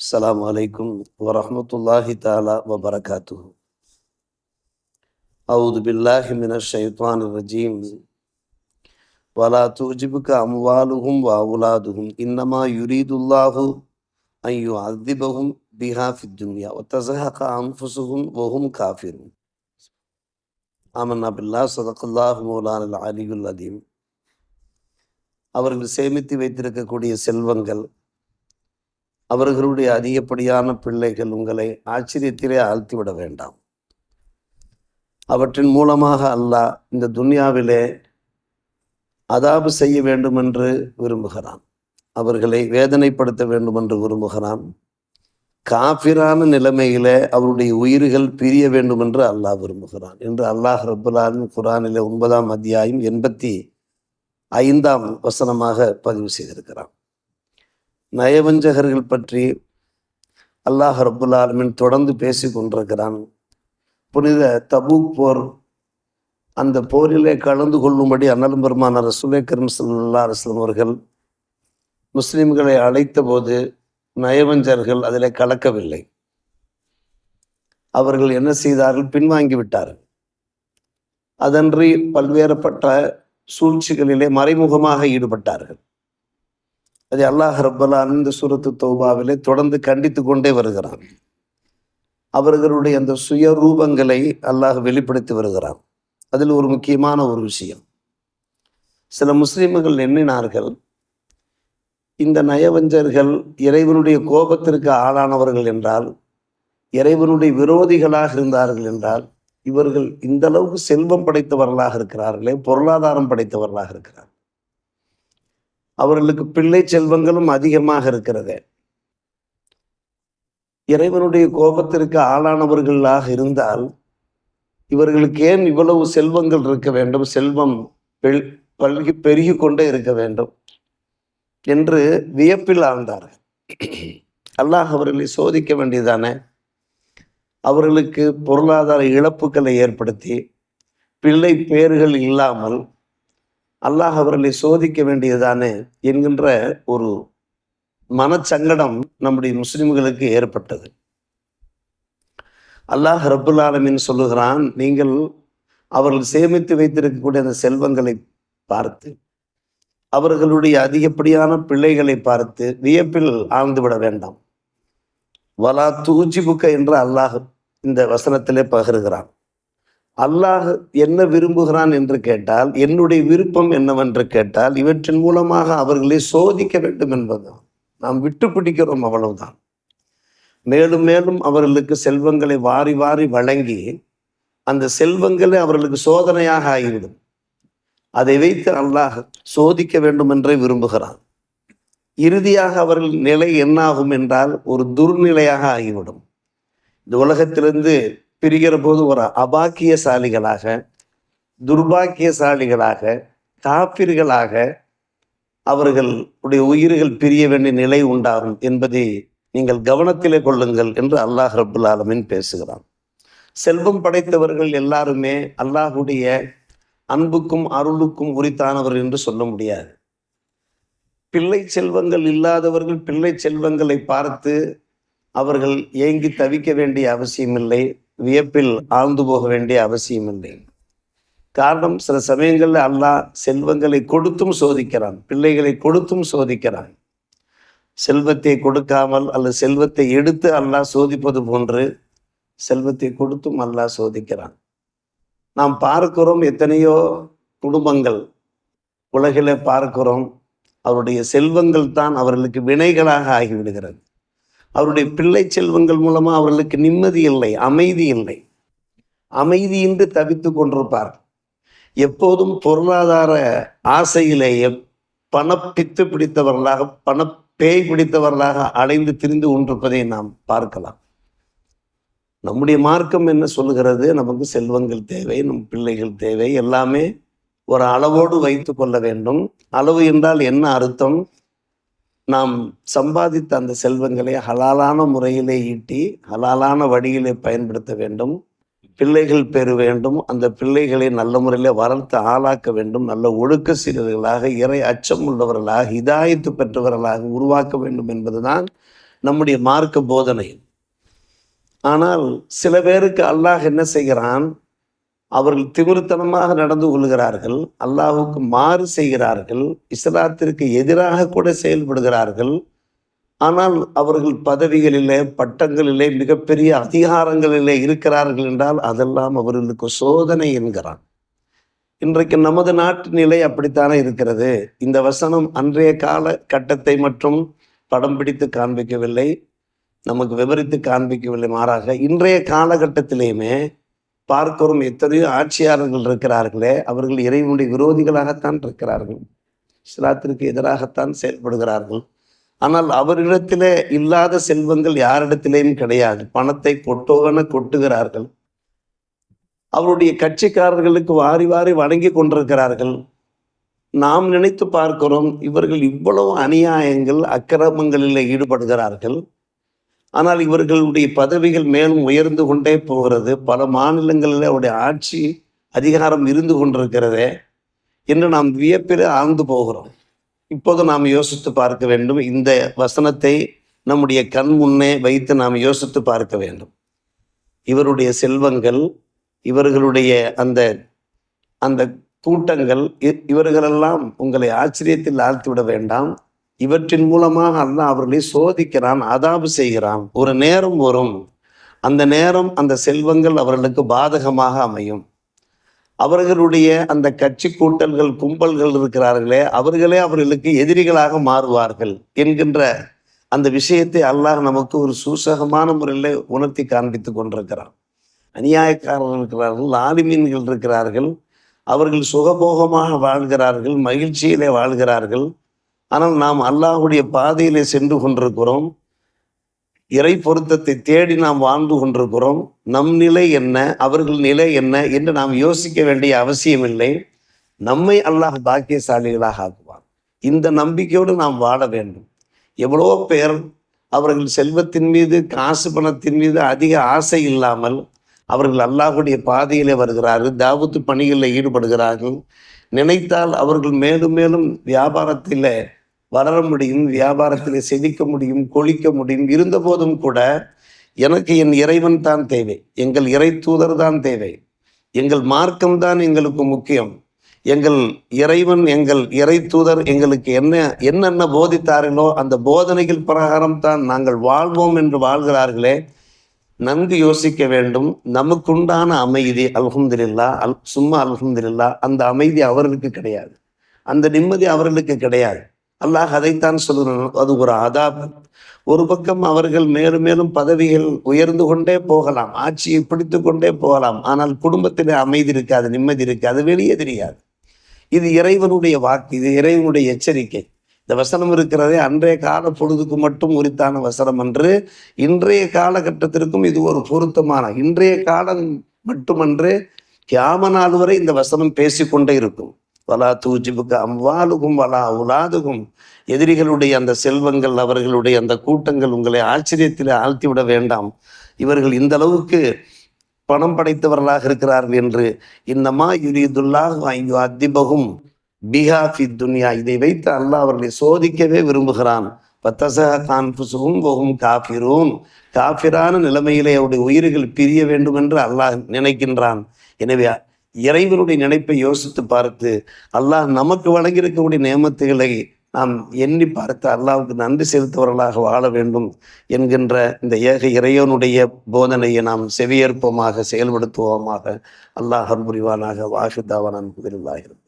السلام عليكم ورحمة الله تعالى وبركاته أعوذ بالله من الشيطان الرجيم ولا تعجبك أموالهم وأولادهم إنما يريد الله أن يعذبهم بها في الدنيا وتزهق أنفسهم وهم كافرون آمنا بالله صدق الله مولانا العلي العظيم அவர்கள் சேமித்து வைத்திருக்கக்கூடிய செல்வங்கள் அவர்களுடைய அதிகப்படியான பிள்ளைகள் உங்களை ஆச்சரியத்திலே ஆழ்த்திவிட வேண்டாம். அவற்றின் மூலமாக அல்லாஹ் இந்த துன்யாவிலே அதாபு செய்ய வேண்டும் என்று விரும்புகிறான். அவர்களை வேதனைப்படுத்த வேண்டும் என்று விரும்புகிறான். காபிரான நிலைமையிலே அவருடைய உயிர்கள் பிரிய வேண்டும் என்று அல்லாஹ் விரும்புகிறான் என்று அல்லாஹ் ரபுல்லாலின் குரானிலே ஒன்பதாம் அத்தியாயம் எண்பத்தி ஐந்தாம் வசனமாக பதிவு செய்திருக்கிறான். நயவஞ்சகர்கள் பற்றி அல்லாஹ் ரபுல் ஆலமின் தொடர்ந்து பேசி கொண்டிருக்கிறான். புனித தபூக் போர் அந்த போரிலே கலந்து கொள்ளும்படி அண்ணலும் பெருமான ரசூலே கரும் சல்லா அலுவலம் அவர்கள் முஸ்லிம்களை அழைத்த போது நயவஞ்சர்கள் அதில் கலக்கவில்லை. அவர்கள் என்ன செய்தார்கள்? பின்வாங்கி விட்டார்கள். அதன்றி பல்வேறுபட்ட சூழ்ச்சிகளிலே மறைமுகமாக ஈடுபட்டார்கள். அதை அல்லாஹ் ரப்பலான் இந்த சூரத்து தௌபாவிலே தொடர்ந்து கண்டித்து கொண்டே வருகிறான். அவர்களுடைய அந்த சுய ரூபங்களை அல்லாஹ் வெளிப்படுத்தி வருகிறான். அதில் ஒரு முக்கியமான ஒரு விஷயம். சில முஸ்லீம்கள் எண்ணினார்கள் இந்த நயவஞ்சர்கள் இறைவனுடைய கோபத்திற்கு ஆளானவர்கள் என்றால் இறைவனுடைய விரோதிகளாக இருந்தார்கள் என்றால் இவர்கள் இந்த அளவுக்கு செல்வம் படைத்தவர்களாக இருக்கிறார்களே பொருளாதாரம் படைத்தவர்களாக இருக்கிறார்கள். அவர்களுக்கு பிள்ளை செல்வங்களும் அதிகமாக இருக்கிறது. இறைவனுடைய கோபத்திற்கு ஆளானவர்களாக இருந்தால் இவர்களுக்கு ஏன் இவ்வளவு செல்வங்கள் இருக்க வேண்டும்? செல்வம் பல்கி பெருகி கொண்டே இருக்க வேண்டும் என்று வியப்பில் ஆழ்ந்தார்கள். அல்லாஹ் அவர்களை சோதிக்க வேண்டியதானே அவர்களுக்கு பொருளாதார இழப்புகளை ஏற்படுத்தி பிள்ளை பேர்கள் இல்லாமல் அல்லாஹ் அவர்களை சோதிக்க வேண்டியதானே என்கின்ற ஒரு மனச்சங்கடம் நம்முடைய முஸ்லிம்களுக்கு ஏற்பட்டது. அல்லாஹ் ரபுல் ஆலமின் சொல்லுகிறான் நீங்கள் அவர்கள் சேமித்து வைத்திருக்கக்கூடிய அந்த செல்வங்களை பார்த்து அவர்களுடைய அதிகப்படியான பிள்ளைகளை பார்த்து வியப்பில் ஆழ்ந்து விட வேண்டாம். வலா தூஜிபுக்க என்று அல்லாஹ் இந்த வசனத்திலே பகிர்கிறான். அல்லாஹ் என்ன விரும்புகிறான் என்று கேட்டால் என்னுடைய விருப்பம் என்னவென்று கேட்டால் இவற்றின் மூலமாக அவர்களை சோதிக்க வேண்டும் என்பதுதான். நாம் விட்டு பிடிக்கிறோம் அவ்வளவுதான். மேலும் மேலும் அவர்களுக்கு செல்வங்களை வாரி வாரி வழங்கி அந்த செல்வங்களே அவர்களுக்கு சோதனையாக ஆகிவிடும். அதை வைத்து அல்லாஹ் சோதிக்க வேண்டும் என்றே விரும்புகிறான். இறுதியாக அவர்கள் நிலை என்னாகும் என்றால் ஒரு துர்நிலையாக ஆகிவிடும். இந்த உலகத்திலிருந்து பிரிகிற போது ஒரு அபாக்கியசாலிகளாக துர்பாக்கியசாலிகளாக காப்பிர்களாக அவர்களுடைய உயிர்கள் பிரிய வேண்டிய நிலை உண்டாகும் என்பதை நீங்கள் கவனத்திலே கொள்ளுங்கள் என்று அல்லாஹ் ரபுல் ஆலமின் பேசுகிறான். செல்வம் படைத்தவர்கள் எல்லாருமே அல்லாஹுடைய அன்புக்கும் அருளுக்கும் உரித்தானவர் என்று சொல்ல முடியாது. பிள்ளை செல்வங்கள் இல்லாதவர்கள் பிள்ளை செல்வங்களை பார்த்து அவர்கள் ஏங்கி தவிக்க வேண்டிய அவசியமில்லை. வியப்பில் ஆழ்ந்து போக வேண்டிய அவசியமில்லை. காரணம் சில சமயங்களில் அல்லாஹ் செல்வங்களை கொடுத்தும் சோதிக்கிறான் பிள்ளைகளை கொடுத்தும் சோதிக்கிறான். செல்வத்தை கொடுக்காமல் அல்லது செல்வத்தை எடுத்து அல்லாஹ் சோதிப்பது போன்று செல்வத்தை கொடுத்தும் அல்லாஹ் சோதிக்கிறான். நாம் பார்க்கிறோம் எத்தனையோ குடும்பங்கள் உலகில பார்க்கிறோம் அவருடைய செல்வங்கள் தான் அவர்களுக்கு வினைகளாக ஆகிவிடுகிறது. அவருடைய பிள்ளை செல்வங்கள் மூலமா அவர்களுக்கு நிம்மதி இல்லை அமைதி இல்லை. அமைதியின்றி தவித்து கொண்டிருப்பார். எப்போதும் பொருளாதார ஆசையிலேயே பணப்பித்து பிடித்தவர்களாக பண பேய் பிடித்தவர்களாக அலைந்து திரிந்து கொண்டிருப்பதை நாம் பார்க்கலாம். நம்முடைய மார்க்கம் என்ன சொல்லுகிறது? நமக்கு செல்வங்கள் தேவை நம் பிள்ளைகள் தேவை. எல்லாமே ஒரு அளவோடு வைத்து கொள்ள வேண்டும். அளவு என்றால் என்ன அர்த்தம்? நாம் சம்பாதித்த அந்த செல்வங்களை ஹலாலான முறையிலே ஈட்டி ஹலாலான வழியிலே பயன்படுத்த வேண்டும். பிள்ளைகள் பெற வேண்டும். அந்த பிள்ளைகளை நல்ல முறையில் வளர்த்து ஆளாக்க வேண்டும். நல்ல ஒழுக்க சீரர்களாக இறை அச்சம் உள்ளவர்களாக இதாயத்து பெற்றவர்களாக உருவாக்க வேண்டும் என்பதுதான் நம்முடைய மார்க்க போதனை ஆனால் சில பேருக்கு அல்லாஹ் என்ன செய்கிறான்? அவர்கள் திமிருத்தனமாக நடந்து கொள்கிறார்கள் அல்லாஹுக்கு மாறு செய்கிறார்கள் இஸ்லாத்திற்கு எதிராக கூட செயல்படுகிறார்கள். ஆனால் அவர்கள் பதவிகளிலே பட்டங்களிலே மிகப்பெரிய அதிகாரங்களிலே இருக்கிறார்கள் என்றால் அதெல்லாம் அவர்களுக்கு சோதனை என்கிறான். இன்றைக்கு நமது நாட்டு நிலை அப்படித்தானே இருக்கிறது. இந்த வசனம் அன்றைய கால கட்டத்தை மற்றும் படம் பிடித்து காண்பிக்கவில்லை நமக்கு விவரித்து காண்பிக்கவில்லை மாறாக இன்றைய காலகட்டத்திலேயுமே பார்க்கிறோம் எத்தனையோ ஆட்சியாளர்கள் இருக்கிறார்களே அவர்கள் இறைவனுடைய விரோதிகளாகத்தான் இருக்கிறார்கள். இஸ்லாத்திற்கு எதிராகத்தான் செயல்படுகிறார்கள். ஆனால் அவரிடத்திலே இல்லாத செல்வங்கள் யாரிடத்திலேயும் கிடையாது. பணத்தை கொட்டோவன கொட்டுகிறார்கள். அவருடைய கட்சிக்காரர்களுக்கு வாரி வாரி வணங்கி கொண்டிருக்கிறார்கள். நாம் நினைத்து பார்க்கிறோம் இவர்கள் இவ்வளவு அநியாயங்கள் அக்கிரமங்களில் ஈடுபடுகிறார்கள். ஆனால் இவர்களுடைய பதவிகள் மேலும் உயர்ந்து கொண்டே போகிறது. பல மாநிலங்களில் அவருடைய ஆட்சி அதிகாரம் இருந்து கொண்டிருக்கிறதே என்று நாம் வியப்பில் ஆழ்ந்து போகிறோம். இப்போது நாம் யோசித்து பார்க்க வேண்டும். இந்த வசனத்தை நம்முடைய கண் முன்னே வைத்து நாம் யோசித்து பார்க்க வேண்டும். இவருடைய செல்வங்கள் இவர்களுடைய அந்த அந்த கூட்டங்கள் இவர்களெல்லாம் உங்களை ஆச்சரியத்தில் ஆழ்த்திவிட வேண்டாம். இவற்றின் மூலமாக அல்லாஹ் அவர்களை சோதிக்கிறான் அதாபு செய்கிறான். ஒரு நேரம் வரும். அந்த நேரம் அந்த செல்வங்கள் அவர்களுக்கு பாதகமாக அமையும். அவர்களுடைய அந்த கட்சி கூட்டல்கள் கும்பல்கள் இருக்கிறார்களே அவர்களே அவர்களுக்கு எதிரிகளாக மாறுவார்கள் என்கின்ற அந்த விஷயத்தை அல்லாஹ் நமக்கு ஒரு சூசகமான முறையில் உணர்த்தி காண்பித்து கொண்டிருக்கிறான். அநியாயக்காரர்கள் இருக்கிறார்கள் ஆலிமீன்கள் இருக்கிறார்கள் அவர்கள் சுகபோகமாக வாழ்கிறார்கள் மகிழ்ச்சியிலே வாழ்கிறார்கள். ஆனால் நாம் அல்லாஹுடைய பாதையிலே சென்று கொண்டிருக்கிறோம். இறை பொருத்தத்தை தேடி நாம் வாழ்ந்து கொண்டிருக்கிறோம். நம் நிலை என்ன அவர்கள் நிலை என்ன என்று நாம் யோசிக்க வேண்டிய அவசியமில்லை. நம்மை அல்லாஹ் பாக்கியசாலிகளாக ஆக்குவான். இந்த நம்பிக்கையோடு நாம் வாழ வேண்டும். எவ்வளோ பேர் அவர்கள் செல்வத்தின் மீது காசு பணத்தின் மீது அதிக ஆசை இல்லாமல் அவர்கள் அல்லாஹுடைய பாதையிலே வருகிறார்கள் தாவத்து பணிகளில் ஈடுபடுகிறார்கள். நினைத்தால் அவர்கள் மேலும் மேலும் வியாபாரத்தில் வளர முடியும் வியாபாரத்தில் செதிக்க முடியும் கொழிக்க முடியும் இருந்த போதும் கூட எனக்கு என் இறைவன் தான் தேவை. எங்கள் இறை தூதர் தான் தேவை. எங்கள் மார்க்கம் தான் எங்களுக்கு முக்கியம். எங்கள் இறைவன் எங்கள் இறை தூதர் எங்களுக்கு என்ன என்னென்ன போதித்தார்களோ அந்த போதனைகள் பிரகாரம் தான் நாங்கள் வாழ்வோம் என்று வாழ்கிறார்களே. நன்கு யோசிக்க வேண்டும். நமக்குண்டான அமைதி அல்ஹம்துல்லா அல் சும்மா அல்ஹம்துல்லா அந்த அமைதி அவர்களுக்கு கிடையாது. அந்த நிம்மதி அவர்களுக்கு கிடையாது. அல்லாஹ் அதைத்தான் சொல்கிறான் அது ஒரு அதாப் ஒரு பக்கம் அவர்கள் மேலும் மேலும் பதவிகள் உயர்ந்து கொண்டே போகலாம். ஆட்சியை பிடித்து கொண்டே போகலாம். ஆனால் குடும்பத்தில் அமைதி இருக்காது நிம்மதி இருக்காது வெளியே தெரியாது. இது இறைவனுடைய வாக்கு இது இறைவனுடைய எச்சரிக்கை. இந்த வசனம் இருக்கிறதே அன்றைய கால பொழுதுக்கு மட்டும் உரித்தான வசனம் என்று இன்றைய காலகட்டத்திற்கும் இது ஒரு பொருத்தமான இன்றைய காலம் மட்டுமன்று கியாம நாள் வரை இந்த வசனம் பேசிக்கொண்டே இருக்கும். வலா தூஜிபுக்கு அம்வாலுகும் வலா உலாதுகும் எதிரிகளுடைய அந்த செல்வங்கள் அவர்களுடைய அந்த கூட்டங்கள் உங்களை ஆச்சரியத்தில் ஆழ்த்திவிட வேண்டாம். இவர்கள் இந்த அளவுக்கு பணம் படைத்தவர்களாக இருக்கிறார்கள் என்று இன்னமா யுரிதுல்லாஹ் ஐயோ அதிபகும் பிஹா ஃபி துன்யா. இதை வைத்து அல்லாஹ் அவர்களை சோதிக்கவே விரும்புகிறான். பத்தசக கான்புசுகும் வகும் காஃபிரூன். காஃபிரான நிலைமையிலே அவருடைய உயிர்கள் பிரிய வேண்டும் என்று அல்லாஹ் நினைக்கின்றான். எனவே இறைவனுடைய நினைப்பை யோசித்து பார்த்து அல்லாஹ் நமக்கு வழங்கியிருக்கக்கூடிய நியமத்துகளை நாம் எண்ணி பார்த்து அல்லாவுக்கு நன்றி செலுத்துவர்களாக வாழ வேண்டும் என்கின்ற இந்த ஏக இறைவனுடைய போதனையை நாம் செவியேற்போமாக செயல்படுத்துவோமாக அல்லாஹ் அருள் புரிவானாக வாஷுதாவான புதிரில்லாகிறது